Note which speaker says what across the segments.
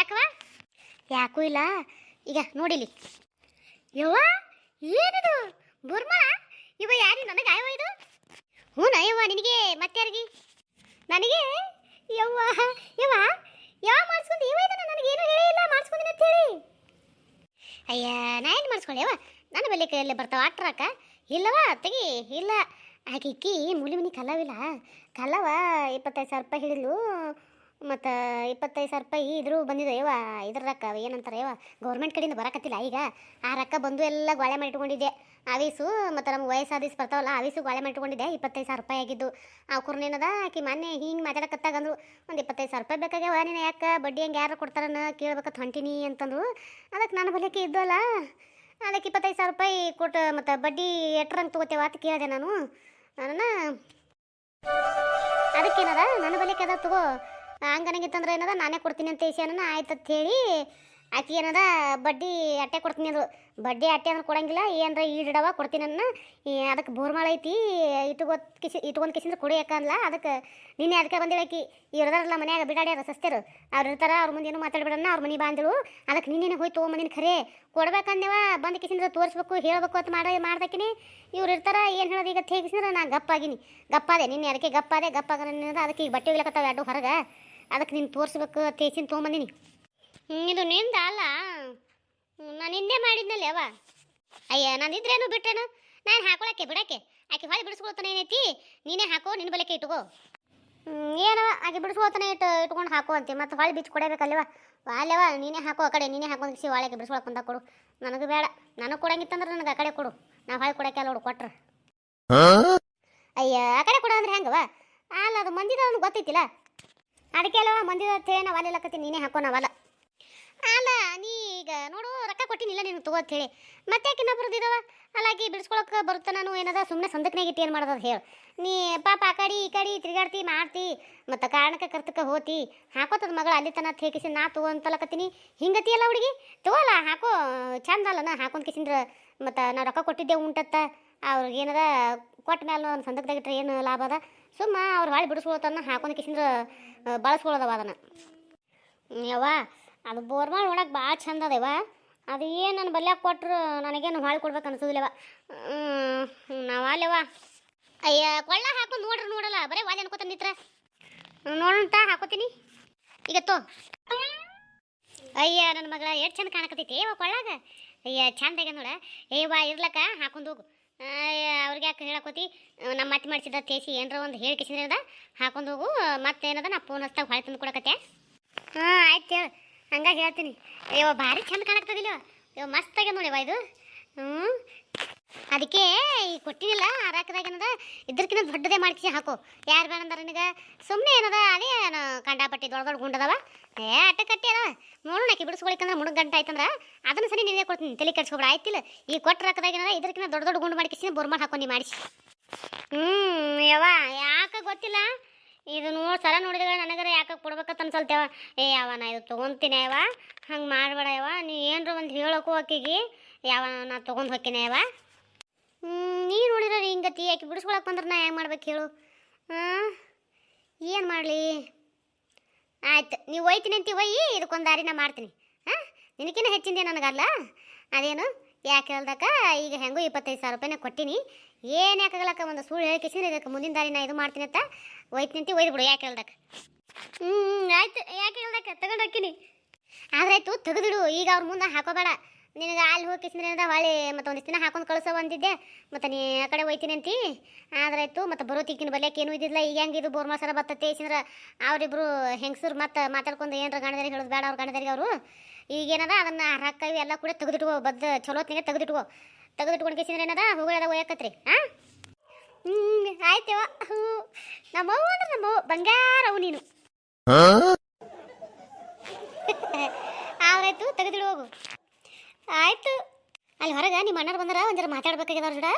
Speaker 1: ಯಾಕವ? ಯಾಕೂ ಇಲ್ಲ. ಈಗ ನೋಡಿಲಿ. ಯವ್ವ, ಏನಿದು? ಬುರ್ಮಾ ಇವ ಯಾರಿ? ನನಗೆ ಆಯವ ಇದು? ಹ್ಞೂ ನಯವ್ವ ನಿನಗೆ ಮತ್ತಾರಿಗೆ ನನಗೆ? ಯವ್ವ ಯವ್ವ, ಯಾವ ಮಾಡಿಸ್ಕೊಂಡು ಇವ ಇದನ್ನ? ನನಗೇನು ಹೇಳಿಲ್ಲ ಮಾಡಿಸ್ಕೊಂಡಿನ ಅಂತ ಹೇಳಿ ಅಯ್ಯ, ನಾ ಏನು ಮಾಡಿಸ್ಕೊಳ್ಳೇವ ನನ್ನ ಬಳಿ ಕೈಯಲ್ಲಿ ಬರ್ತಾವ ಆಟ್ರಾಕ ಇಲ್ಲವ, ತೆಗಿ, ಇಲ್ಲ. ಆಕೆ ಇಕ್ಕಿ ಮುಲಿ ಮನಿ ಕಲ್ಲವಿಲ್ಲ. ಕಲ್ಲವ ಇಪ್ಪತ್ತೈದು ಸಾವಿರ ರೂಪಾಯಿ ಹಿಡಿದ್ಲು. ಮತ್ತು ಇಪ್ಪತ್ತೈದು ಸಾವಿರ ರೂಪಾಯಿ ಇದ್ರೂ ಬಂದಿದೆ. ಯವ್ವ, ಇದ್ರ ರೊಕ್ಕ ಏನಂತಾರೆ ಯವ್ವ ಗೌರ್ಮೆಂಟ್ ಕಡೆಯಿಂದ ಬರಕತ್ತಿಲ್ಲ ಈಗ. ಆ ರೊಕ್ಕ ಬಂದು ಎಲ್ಲ ಗೋಳೆ ಮಾಡಿಟ್ಕೊಂಡಿದ್ದೆ ಆವೀಸು, ಮತ್ತು ನಮ್ಗೆ ವಯಸ್ಸಾದೀಸ್ ಬರ್ತಾವಲ್ಲ, ಆವೀಸು ಗೋಳೆ ಮಾಡಿಟ್ಕೊಂಡಿದ್ದೆ ಇಪ್ಪತ್ತೈದು ಸಾವಿರ ರೂಪಾಯಿ ಆಗಿದ್ದು. ಆ ಕುರ್ನೇನದ ಆಕಿ ಮೊನ್ನೆ ಹಿಂಗೆ ಮಾತಾಡಕತ್ತಾಗಂದ್ರು ಒಂದು ಇಪ್ಪತ್ತೈದು ಸಾವಿರ ರೂಪಾಯಿ ಬೇಕಾಗ್ಯಾವ ನೀನು ಯಾಕೆ? ಬಡ್ಡಿ ಹಂಗೆ ಯಾರು ಕೊಡ್ತಾರನ? ಕೇಳ್ಬೇಕಂತ ಹೊಂಟೀನಿ ಅಂತಂದ್ರು. ಅದಕ್ಕೆ ನನ್ನ ಬಲಿಕೆ ಇದ್ದಲ್ಲ. ಅದಕ್ಕೆ ಇಪ್ಪತ್ತೈದು ಸಾವಿರ ರೂಪಾಯಿ ಕೊಟ್ಟು, ಮತ್ತು ಬಡ್ಡಿ ಎಟ್ರಂಗೆ ತೊಗೋತೇವ ಅಂತ ಕೇಳಿದೆ ನಾನು. ನನ್ನ ಅದಕ್ಕೇನದ? ನನ್ನ ಬಲಿಕೆ ಅದ, ತಗೋ. ಹಂಗನಂಗಿತ್ತಂದ್ರೆ ಏನದ, ನಾನೇ ಕೊಡ್ತೀನಿ ಅಂತ ಏಷ್ಯಾನ ಆಯ್ತು ಅಂತ ಹೇಳಿ ಆಕೆ ಏನದ, ಬಡ್ಡಿ ಅಟ್ಟೆ ಕೊಡ್ತೀನಿ ಅದು ಬಡ್ಡಿ ಅಟ್ಟೆ ಅಂದ್ರೆ ಕೊಡಂಗಿಲ್ಲ ಏನರ ಈಡಿಡವ ಕೊಡ್ತೀನಿ ಅನ್ನ ಅದಕ್ಕೆ ಬೋರ್ಮಾಳ ಐತಿ ಇಟ್ಟುಗೊತ್ ಕಿಸಿ, ಇಟ್ಕೊಂಡು ಕಿಸಿಂದ್ರೆ ಕೊಡಿ ಯಾಕಂದ್ಲ ಅದಕ್ಕೆ ನಿನ್ನೆ ಅದಕ್ಕೆ ಬಂದಿಳಕಿ ಇವ್ರದಾರಲ್ಲ ಮನ್ಯಾಗ ಬಿಡಾಡ್ಯಾರ ಸಸ್ತೆರು ಅವ್ರು ಇರ್ತಾರ, ಅವ್ರ ಮುಂದೆ ಏನು ಮಾತಾಡ್ಬಿಡಣ್ಣ ಅವ್ರ ಮನೆ ಬಾಂದಿಳು ಅದಕ್ಕೆ ನಿನ್ನೆ ಹೋಯ್ತು ತೊಗೊಂಬಂದಿನ ಖರೆ. ಕೊಡ್ಬೇಕಂದೇವ, ಬಂದು ಕಿಸಿಂದ್ರೆ ತೋರಿಸ್ಬೇಕು, ಹೇಳ್ಬೇಕು ಅಂತ ಮಾಡಿ, ಮಾಡ್ದಕಿನಿ. ಇವ್ರು ಇರ್ತಾರ, ಏನು ಹೇಳೋದು ಈಗ ತೇಗಿಸಿದ್ರೆ ನಾನು ಗಪ್ಪಾಗಿನಿ. ಗಪ್ಪಾದೆ, ನಿನ್ನೆ ಅದಕ್ಕೆ ಗಪ್ಪಾದೆ ಗಪ್ಪಾಗ ಅದಕ್ಕೆ ಈಗ ಬಟ್ಟೆ ಒಗ್ಲಕತ್ತಾವ ಎರಡು ಹೊರಗೆ. ಅದಕ್ಕೆ ನೀನು ತೋರಿಸ್ಬೇಕು ತೇಸಿನ ತೊಗೊಂಬಂದಿನಿ. ಇದು ನಿಂದ ಅಲ್ಲ. ನಾನು ಹಿಂದೆ ಮಾಡಿದ್ನಲ್ಲ ಯಾವ ಅಯ್ಯ ನಾನು ಇದ್ರೇನು ಬಿಟ್ರೇನು? ನಾನು ಹಾಕೊಳಕ್ಕೆ ಬಿಡಕ್ಕೆ. ಆಕೆ ಹೊಳೆ ಬಿಡಿಸ್ಕೊಳ್ತಾನೆ ಏನೈತಿ? ನೀನೇ ಹಾಕೋ ನಿನ್ನ ಬಲಕ್ಕೆ ಇಟ್ಕೋ. ಏನೋ ಏನವ ಆಕೆ ಬಿಡಿಸ್ಕೊಳ್ತಾನೆ ಇಟ್ಟು ಇಟ್ಕೊಂಡು ಹಾಕೋ ಅಂತೆ. ಮತ್ತು ಹೊಳೆ ಬಿಚ್ಚಿ ಕೊಡಬೇಕಲ್ಲವ ಅಲ್ಲವ ನೀನೇ ಹಾಕೋ ಆ ಕಡೆ ನೀನೇ ಹಾಕೊಂಡು ಸಿ ಒಳಗೆ ಬಿಡಿಸ್ಕೊಳಕ್ಕೆ ಬಂದ ಕೊಡು. ನನಗೆ ಬೇಡ. ನನಗೆ ಕೊಡಂಗಿತ್ತಂದ್ರೆ ನನಗೆ ಆ ಕಡೆ ಕೊಡು. ನಾ ಹೊಳೆ ಕೊಡಕ್ಕೆ ನೋಡು ಕೊಟ್ರೆ. ಅಯ್ಯ ಆ ಕಡೆ ಕೊಡು ಅಂದ್ರೆ ಹೆಂಗವ? ಅಲ್ಲ ಅದು ಮಂದಿದ ಅವನು ಗೊತ್ತೈತಿಲ್ಲ? ಅದಕ್ಕೆ ಅಲ್ಲವ ಮಂದಿದ ಹೇಳಿ ನಾವು ಅಲ್ಲೆಲ್ಲಕತ್ತೀನಿ ನೀನೇ ಹಾಕೋ ನಾವಲ್ಲ ಅಲ್ಲ, ನೀ ಈಗ ನೋಡು, ರೊಕ್ಕ ಕೊಟ್ಟಿನಿಲ್ಲ ನೀನು ತಗೋ ಹೇಳಿ. ಮತ್ತೆ ಯಾಕೆ ಇನ್ನೊಬ್ರದ್ದು ಇದಾವ? ಅಲ್ಲಾಗಿ ಬಿಡಿಸ್ಕೊಳಕ್ಕೆ ಬರುತ್ತೆ ನಾನು ಏನದ ಸುಮ್ಮನೆ ಸಂದಕ್ನಾಗ ಇಟ್ಟು ಏನು ಮಾಡೋದು ಹೇಳು. ನೀ ಪಾಪ ಆ ಕಡೆ ಈ ಕಡೆ ತಿರುಗಾಡ್ತಿ, ಮಾಡ್ತಿ, ಮತ್ತು ಕಾರಣಕ್ಕೆ ಕರ್ತಕ್ಕೆ ಹೋತಿ, ಹಾಕೋತದ ಮಗಳು ಅಲ್ಲಿ ತನ ನಾ ತಗೋ ಅಂತಲಕತ್ತೀನಿ ಹಿಂಗತಿ ಅಲ್ಲ ಹುಡುಗಿ? ತಗೋಲ್ಲ ಹಾಕೋ ಚಂದ ಅಲ್ಲ ನಾ ಹಾಕೊಂಡ್ ಕಿಸಿಂದ್ರ ಮತ್ತು ನಾ ರೊಕ್ಕ ಕೊಟ್ಟಿದ್ದೆ ಉಂಟತ್ತ ಅವ್ರಿಗೆ ಏನದ ಕೊಟ್ಟ ಮೇಲೆ ಒಂದು ಸಂದಕ್ದಾಗ ಇಟ್ರೆ ಏನು ಲಾಭ ಅದ? ಸುಮ್ಮ ಅವ್ರು ಹೊಳೆ ಬಿಡಿಸ್ಕೊಳತನ ಹಾಕೊಂಡು ಕಿಸಿಂದ್ರ ಬಳಸ್ಕೊಳ್ಳೋದವ ಅದನ್ನು. ಯವ್ವ, ಅದು ಬೋರ್ ಮಾಡಿ ನೋಡಕ್ಕೆ ಭಾಳ ಚಂದ ಅದೇವ ಅದು ಏನು ನನ್ನ ಬಲ್ಯಾಗ ಕೊಟ್ಟರು ನನಗೇನು ಹಾಳು ಕೊಡ್ಬೇಕು ಅನ್ಸೋದಿಲ್ಲವ ನಾವಲ್ಲವ ಅಯ್ಯ, ಕೊಳ್ಳ ಹಾಕೊಂಡು ನೋಡ್ರಿ ನೋಡಲ್ಲ, ಬರೀ ವಾದ ಅನ್ಕೋತ ನಿತ್ರ. ನೋಡಂತ ಹಾಕೋತೀನಿ. ಈಗ ತೋ. ಅಯ್ಯ ನನ್ನ ಮಗಳ ಎಷ್ಟು ಚಂದ ಕಾಣಕತ್ತೈತಿ ಏವ ಕೊಳ್ಳಾಗ. ಅಯ್ಯ, ಚಂದ ಆಗ್ಯಾದ ನೋಡ. ಏವ ಇರ್ಲಕ್ಕ, ಹಾಕೊಂಡು ಹೋಗು. ಅವ್ರಿಗೆ ಯಾಕೆ ಹೇಳಕೋತಿ ನಮ್ಮ ಮತ್ತೆ ಮಾಡಿಸಿದ ತೇಸಿ ಏನರ ಒಂದು ಹೇಳಿ ಕಿಸಿದ್ರದ ಹಾಕೊಂಡು ಹೋಗು ಮತ್ತೇನದ ನಾ ಫೋನ್ ಹಚ್ತಾಗ ಹೊಳೆ ತಂದು ಕೊಡಕತ್ತೆ ಹಾಂ, ಆಯ್ತು ಹೇಳು. ಹಂಗಾಗಿ ಹೇಳ್ತೀನಿ. ಅಯ್ಯೋ, ಭಾರಿ ಚಂದ ಕಾಣಕ್ತದಿಲ್ಲ ಆಗ್ಯದ ನೋಡಿವ ಇದು. ಹ್ಞೂ ಅದಕ್ಕೆ ಈ ಕೊಟ್ಟಿನಿಲ್ಲ ಅರಾಕದಾಗ ಏನದ? ಇದ್ರಕಿನ್ನ ದೊಡ್ಡದೇ ಮಾಡ್ಕಿ ಹಾಕು. ಯಾರು ಬೇಡ ಅಂದಾರ ನಿನಗೆ? ಸುಮ್ಮನೆ ಏನದ? ಅದೇ ಕಂಡಾಪಟ್ಟಿ ದೊಡ್ಡ ದೊಡ್ಡ ಗುಂಡದವ? ಏ ಅಟ್ಟ ಕಟ್ಟಿ ಅದ. ನೋಡೋಣ ನಾಕಿ ಬಿಡಿಸ್ಕೊಳಿಕಂದ್ರೆ ಮುಡುಗ್ ಗಂಟೆ ಆಯ್ತಂದ್ರೆ ಅದನ್ನು ಸರಿ ನೀವೇ ಕೊಡ್ತೀನಿ. ತಲೆ ಕೆಡ್ಸ್ಕೊಬೇಡ, ಆಯ್ತಿಲ್ಲ. ಈ ಕೊಟ್ಟ ರೊಕ್ಕದಾಗ ಏನದ? ಇದ್ರಕಿನ್ನ ದೊಡ್ಡ ದೊಡ್ಡ ಗುಂಡು ಮಾಡ್ಕಿಸಿ ಬೋರ್ಮಾಡ್ ಹಾಕೊಂಡು ಮಾಡಿಸಿ. ಹ್ಞೂ ಯವ್ವ, ಯಾಕೆ ಗೊತ್ತಿಲ್ಲ? ಇದು ನೋಡಿ ಸಲ ನೋಡಿದ್ರೆ ನನಗರ ಯಾಕೆ ಕೊಡ್ಬೇಕಂತ ಅನ್ಸಲ್ತೇವ ಏ ಯಾವ ನಾ ಇದು ತೊಗೊಂತೀನಿ ಯಾವ ಹಂಗೆ ಮಾಡಬೇಡ ಯಾವ ನೀ ಏನರ ಒಂದು ಹೇಳೋಕು ಆಕಿಗೆ. ಯಾವ ನಾ ತೊಗೊಂಡು ಹೋಗ್ತೀನಿ ಯಾವ ನೀ ನೋಡಿದ್ರೆ ಹಿಂಗತಿ, ಯಾಕೆ ಬಿಡಿಸ್ಕೊಳಕ್ಕೆ ಬಂದ್ರೆ ನಾ ಹೆಂಗೆ ಮಾಡ್ಬೇಕು ಹೇಳು? ಏನು ಮಾಡಲಿ? ಆಯ್ತು ನೀವು ಒಯ್ತೀನಿ ಅಂತೀವಿ ಒಯ್ಯಿ, ಇದಕ್ಕೊಂದು ದಾರಿ ನಾ ಮಾಡ್ತೀನಿ. ಹಾಂ ನಿನಕಿನ ಹೆಚ್ಚಿಂದೆ ನನಗಲ್ಲ? ಅದೇನು, ಯಾಕೆ ಹೇಳ್ದಾಗ ಈಗ ಹೆಂಗೂ ಇಪ್ಪತ್ತೈದು ಸಾವಿರ ರೂಪಾಯಿನ ಕೊಟ್ಟಿನಿ. ಏನು ಯಾಕಾಗಲಕ್ಕ ಒಂದು ಸುಳ್ಳು ಹೇಳಿಕೆಸಿದ್ರೆ ಇದಕ್ಕೆ ಮುಂದಿನ ದಾರಿ ನಾ ಇದು ಮಾಡ್ತೀನಿ ಅಂತ ಒಯ್ತೀನಿ ಅಂತ, ಒಯ್ದು ಬಿಡು, ಯಾಕೆ ಹೇಳ್ದಕ್ಕ? ಹ್ಞೂ ಆಯ್ತು, ಯಾಕೆ ಹೇಳ್ದಕ್ಕ? ತಗೊಂಡು ಹೋಗ್ತೀನಿ. ಆದ್ರಾಯ್ತು ತೆಗೆದಿಡು, ಈಗ ಅವ್ರ ಮುಂದೆ ಹಾಕೋಬೇಡ. ನಿನಗೆ ಅಲ್ಲಿ ಹೋಗಿ ಕಿಸಿದ್ರಿಂದ ಹೊಳೆ ಮತ್ತು ಒಂದಿಷ್ಟು ದಿನ ಹಾಕೊಂಡು ಕಳಿಸೋ ಅಂದಿದ್ದೆ. ಮತ್ತು ನೀ ಆ ಕಡೆ ಹೋಯ್ತೀನಿ ಅಂತಿ. ಆದ್ರಾಯ್ತು ಮತ್ತು ಬರೋತಿಕ್ಕಿನ ಬಲ್ಯಕ್ಕೆ ಏನೂ ಇದ್ದಿಲ್ಲ ಈಗ ಹೆಂಗೆ ಇದು ಬೋರ್ಮಾ ಸರ ಬರ್ತೈತೆ ಏಸಿಂದ್ರೆ ಅವರಿಬ್ರು ಹೆಂಗಸರು ಮತ್ತು ಮಾತಾಡ್ಕೊಂಡು ಏನರ ಗಂಡದರಿಗೆ ಹೇಳೋದು ಬೇಡ ಅವ್ರ ಗಂಡದರಿಗೆ ಅವರು. ಈಗೇನದ ಅದನ್ನು ರೊಕ್ಕ ಎಲ್ಲ ಕೂಡ ತೆಗೆದಿಟ್ಕೋ ಬದ್ದ ಚಲೋತ್ನಿಗೆ ತೆಗೆದಿಟ್ಕೋ. ತೆಗೆದಿಟ್ಕೊಂಡು ಕಿಸಿದ್ರೆ ಏನದ ಹೋಗೋದ ಒಯ್ಯಕತ್ರಿ. ಹಾಂ ಹ್ಞೂ ಆಯ್ತೇವ ಹ್ಞೂ ನಮ್ಮವ್ವ ಅಂದ್ರೆ ನಮ್ಮವ್ವ ಬಂಗಾರವು ನೀನು. ಆಯ್ತು ತೆಗೆದಿಡು ಹೋಗು. ಆಯ್ತು. ಅಲ್ಲಿ ಹೊರಗೆ ನಿಮ್ಮ ಅಣ್ಣರು ಬಂದ್ರ ಒಂದರ ಮಾತಾಡ್ಬೇಕಾಗ್ಯದ ಅವ್ರ ಜೋಡ.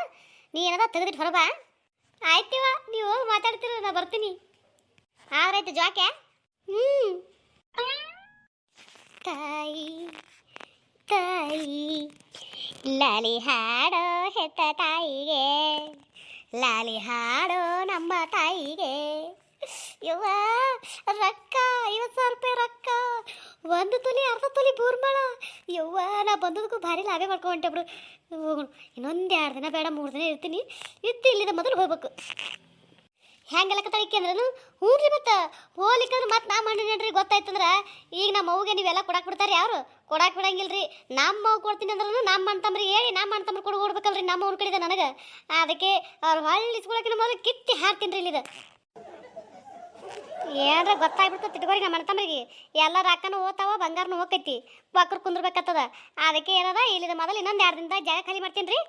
Speaker 1: ನೀ ಏನದ ತೆಗೆದಿಟ್ಟು ಹೊರಬ ಆಯ್ತಿವ ನೀವು ಹೋಗಿ ಮಾತಾಡ್ತಿರ, ನಾ ಬರ್ತೀನಿ. ಆಯ್ತು ಜಾಕೆ? ಹ್ಞೂ ತಾಯಿ ತಾಯಿ, ಲಾಲಿ ಹಾಡೋ ಹೆತ್ತ ತಾಯಿಗೆ, ಲಾಲಿ ಹಾಡೋ ನಮ್ಮ ತಾಯಿಗೆ. ಯವ್ವ ರೊಕ್ಕ, ಐವತ್ತು ಸಾವಿರ ರೂಪಾಯಿ ರೊಕ್ಕ. ಒಂದು ತೊಲಿ, ಅರ್ಧ ತೊಲಿ ಬೂರ್ಮಾಳ. ಯವ್ವ, ನಾ ಬಂದದಕ್ಕೂ ಭಾರಿ ಲಾಭ ಮಾಡ್ಕೊಂಡೆ ಬಿಡು. ಹೋಗೋಣ ಇನ್ನೊಂದು ಎರಡು ದಿನ ಬೇಡ, ಮೂರು ದಿನ ಇರ್ತೀನಿ. ಇತ್ತು ಇಲ್ಲಿದ ಮೊದಲು ಹೋಗ್ಬೇಕು. ಹೆಂಗೆಲ್ಲಕತ್ತಳಿಕೆ ಅಂದ್ರೆ ಹ್ಞೂ ರೀ ಮತ್ತೆ. ಹೋಗ್ಲಿಕ್ಕಂದ್ರೆ ಮತ್ತೆ ನಾ ಮಾಡಿನೇನ್ರಿ ಗೊತ್ತಾಯ್ತಂದ್ರೆ. ಈಗ ನಮ್ಮ ಅವ್ಗೆ ನೀವೆಲ್ಲ ಕೊಡಾಕ್ ಬಿಡ್ತಾರೆ ಯಾರು? ಕೊಡಾಕ್ ಬಿಡಂಗಿಲ್ರಿ. ನಮ್ಮ ಅವ್ವ ಕೊಡ್ತೀನಿ ಅಂದ್ರೂ ನಮ್ಮ ಅಣ್ತಂಬ್ರಿ ಹೇಳಿ, ನಮ್ಮ ಮಾಡ್ತಂಬ್ರಿ ಕೊಡು ಕೊಡ್ಬೇಕಲ್ರಿ ನಮ್ಮ ಅವ್ರ ಕಡೆದ ನನಗೆ. ಅದಕ್ಕೆ ಅವ್ರು ಹೊಳ್ಳಿ ಇಸ್ಕೊಳಕಿನ ಮೊದಲು ಕಿತ್ತಿ ಹಾಕ್ತೀನಿ ರೀ ಇಲ್ಲಿದ. ಏನ್ರ ಗೊತ್ತಾಗ್ಬಿಡ್ತದೆ ತಿಟ್ಕೋರಿ ನಮ್ಮ ಅಣ್ತಂಬ್ರಿಗೆ ಎಲ್ಲ ರೊಕ್ಕನೂ ಹೋಗ್ತಾವ ಬಂಗಾರನು ಹೋಗ್ತೈತಿ ಬಕ್ರ ಕುಂದ್ರಬೇಕತ್ತದ ಅದಕ್ಕೆ ಏನದ, ಇಲ್ಲಿದ ಮೊದಲು ಇನ್ನೊಂದು ಎರಡು ದಿನದಾಗ ಜಾಗ ಖಾಲಿ ಮಾಡ್ತೀನಿ ರೀ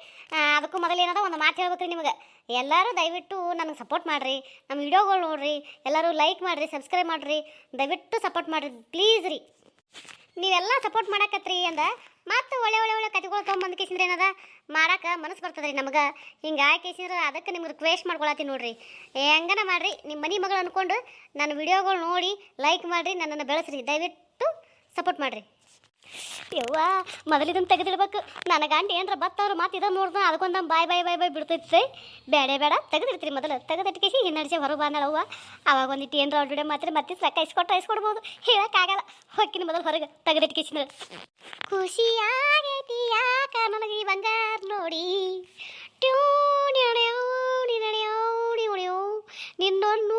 Speaker 1: ಅದಕ್ಕೂ ಮೊದಲು ಏನದ, ಒಂದು ಮಾತು ಹೇಳ್ಬೇಕ್ರಿ ನಿಮಗೆ. ಎಲ್ಲರೂ ದಯವಿಟ್ಟು ನನಗೆ ಸಪೋರ್ಟ್ ಮಾಡಿರಿ. ನಮ್ಮ ವಿಡಿಯೋಗಳು ನೋಡ್ರಿ. ಎಲ್ಲರೂ ಲೈಕ್ ಮಾಡಿರಿ ಸಬ್ಸ್ಕ್ರೈಬ್ ಮಾಡಿರಿ. ದಯವಿಟ್ಟು ಸಪೋರ್ಟ್ ಮಾಡಿರಿ. ಪ್ಲೀಸ್ ರೀ. ನೀವೆಲ್ಲ ಸಪೋರ್ಟ್ ಮಾಡಕತ್ರಿ ಅಂದ, ಮತ್ತೆ ಕತೆಗಳು ತೊಗೊಂಬಂದು ಕೇಸಿಂದ್ರೆ ಏನದ? ಮಾಡಕ್ಕೆ ಮನಸ್ಸು ಬರ್ತದೆ ರೀ ನಮಗೆ. ಹಿಂಗೆ ಕೇಸಿದ್ರೆ ಅದಕ್ಕೆ ನಿಮ್ಗೆ ರಿಕ್ವೆಸ್ಟ್ ಮಾಡ್ಕೊಳತ್ತೀನಿ ನೋಡಿರಿ. ಹೆಂಗನ ಮಾಡಿರಿ. ನಿಮ್ಮ ಮನೆ ಮಗಳು ಅಂದ್ಕೊಂಡು ನನ್ನ ವಿಡಿಯೋಗಳು ನೋಡಿ ಲೈಕ್ ಮಾಡಿರಿ, ನನ್ನನ್ನು ಬೆಳೆಸ್ರಿ. ದಯವಿಟ್ಟು ಸಪೋರ್ಟ್ ಮಾಡಿರಿ. ಯವ್ವ ಮೊದಲಿದನ್ನು ತೆಗೆದಿಡ್ಬೇಕು. ನನ್ನ ಗಂಡ ಏನರ ಬತ್ತವ್ರು ಮತ್ತೆ ಇದನ್ನು ನೋಡ್ದ ಅದಕ್ಕೊಂದು ಬಾಯ್ ಬಾಯ್ ಬಾಯ್ ಬಾಯ್ ಬಿಡ್ತೈತೆ ಬೇಡ ಬೇಡ, ತೆಗೆದಿಡ್ತೀರಿ ಮೊದಲು. ತೆಗೆದಿಟ್ಕೇಸಿ ಹಿನ್ನಡಿಸಿ ಹೊರಗೆ ಬಂದಳವ್ವ ಅವಾಗ ಒಂದಿಟ್ಟು ಏನರ ಆಲ್ರೆಡಿ ಮಾತ್ರ ಮತ್ತೆ ಸಾಕ ಇಸ್ಕೊಟ್ಟು ಇಸ್ಕೊಡ್ಬೋದು. ಹೇಳೋಕ್ಕಾಗಲ್ಲ ಹೊಕ್ಕಿನ ಮೊದಲು ಹೊರಗೆ ತೆಗೆದಿಟ್ಕೇಸಿ ಖುಷಿಯಾಗೈತಿ ಯಾಕ ನನಗೆ ಈ ಬಂಗಾರ ನೋಡಿ? ನಿನ್ನೊಂದು